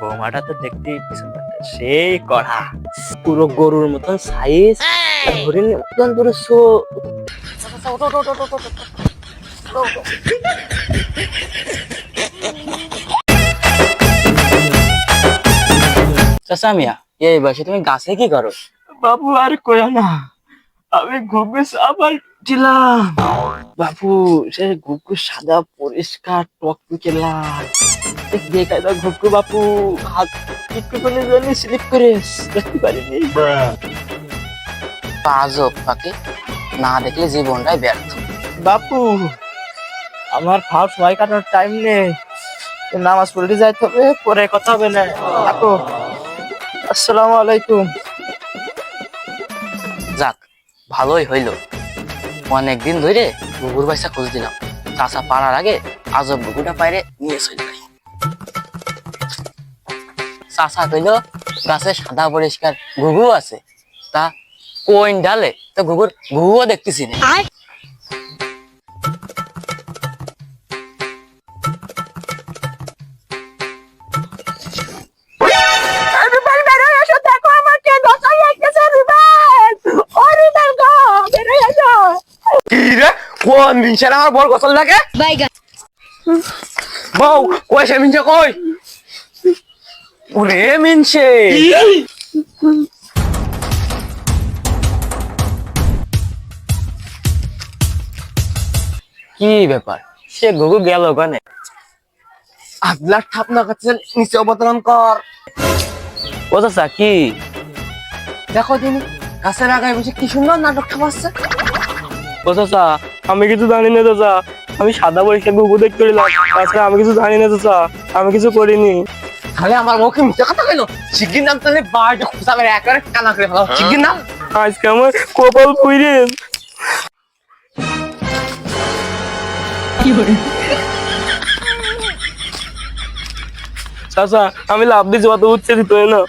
বৌমাটা তো দেখতে পিছন দিকটা সেই কড়া। পুরো গরুর মতন সাইজ হরিণের মতন পুরো শো। চাচা মিয়া এই বয়সে তুমি গাছে কি করো? বাবু আর কয়া না। আমি ঘুঘু আবার ছিলাম বাবু, সে ঘুঘু সাদা, পরিষ্কার টকটকে লাল দেখাই দাও ঘুঘু বাপু, হাত একটু করে জানি স্লিপ করে দেখতে পারিনি। আজব পাখি না দেখলে জীবনটাই ব্যর্থ। বাপু, আমার ফার্স্ট সময় কাটানোর টাইম নেই। নামাজ পড়তে যাইতে হবে, পরে কথা হবে না। থাকো আসসালামু আলাইকুম। যাক ভালোই হইল। অনেকদিন ধরে গুগুর পয়সা খোঁজ দিলাম। চাষা পাড়ার আগে আজব গুগুটা পাইরে নিয়ে চলে যাই চাষা কইল, গাছে সাদা পরিষ্কার ঘুঘু আছে। তা কোন ডালে? তো ঘুঘুর ঘুঘুও দেখতেছি না কি রে? কোন আমার বল গোসল লাগে বউ কই সে মিনছে কই? ওরে মিনছে কি ব্যাপার? সে ঘুঘু গেল ওখানে আগলা ঠাপ না কাছে নিচে অবতরণ কর। ও চাচা কি? দেখো তিনি গাছের আগায় বসে কি সুন্দর নাটক ঠাপাচ্ছে ও চাচা আমি কিছু জানি না চাচা আমি সাদা পরিষ্কার ঘুঘু দেখতে এলাম তাছাড়া আমি কিছু জানি না চাচা আমি কিছু করিনি। তাহলে আমার মুখে মিথ্যে কথা কইলো? শিগগির নাম তাহলে বাড়িটা খুঁজা মেরে একেবারে কানা করে ফেলো। শিগগির নাম? আজকে আমার কপাল পুইরে চাচা আমি লাভ দিচ্ছি অত উঠছে দিত না।